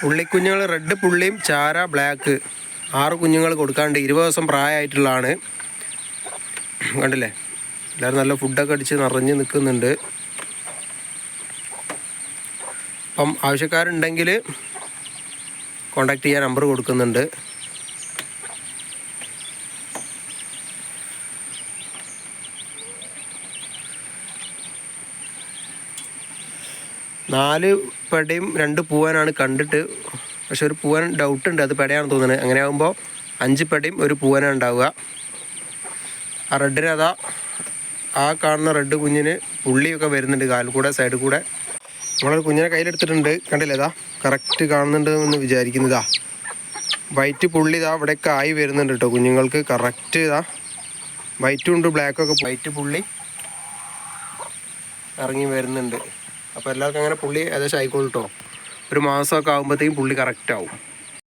പുള്ളിക്കുഞ്ഞുങ്ങൾ red പുള്ളിയും ചാര black. ആറ് കുഞ്ഞുങ്ങൾ കൊടുക്കാണ്ട് ഇരുപത് ദിവസം പ്രായമായിട്ടുള്ളതാണ്. കണ്ടില്ലേ? എല്ലാവരും നല്ല ഫുഡൊക്കെ അടിച്ച് നിറഞ്ഞ് നിൽക്കുന്നുണ്ട്. അപ്പം ആവശ്യക്കാരുണ്ടെങ്കിൽ കോണ്ടാക്ട് ചെയ്യാൻ നമ്പർ കൊടുക്കുന്നുണ്ട്. നാല് പടയും രണ്ട് പൂവാനാണ് കണ്ടിട്ട്. പക്ഷെ ഒരു പൂവൻ ഡൗട്ട് ഉണ്ട് അത് പെടയാണെന്ന് തോന്നുന്നത് അങ്ങനെ ആകുമ്പോൾ അഞ്ച് പടയും ഒരു പൂവനാണ് ഉണ്ടാവുക. ആ റെഡിന് അതാ ആ കാണുന്ന റെഡ് കുഞ്ഞിന് പുള്ളിയൊക്കെ വരുന്നുണ്ട് കാലിൽ കൂടെ സൈഡിൽ കൂടെ. നമ്മളൊരു കുഞ്ഞിനെ കയ്യിലെടുത്തിട്ടുണ്ട്. കണ്ടില്ലേ ഇതാ? കറക്റ്റ് കാണുന്നുണ്ട് എന്ന് വിചാരിക്കുന്നതാ. വൈറ്റ് പുള്ളി ഇതാ ഇവിടെയൊക്കെ ആയി വരുന്നുണ്ട് കേട്ടോ കുഞ്ഞുങ്ങൾക്ക്. കറക്റ്റ് ഇതാ. വൈറ്റും ഉണ്ട് ബ്ലാക്കൊക്കെ വൈറ്റ് പുള്ളി ഇറങ്ങി വരുന്നുണ്ട്. അപ്പോൾ എല്ലാവർക്കും അങ്ങനെ പുള്ളി ഏകദേശം ആയിക്കോളൂ കേട്ടോ ഒരു മാസമൊക്കെ ആകുമ്പോഴത്തേക്കും പുള്ളി കറക്റ്റ് ആവും.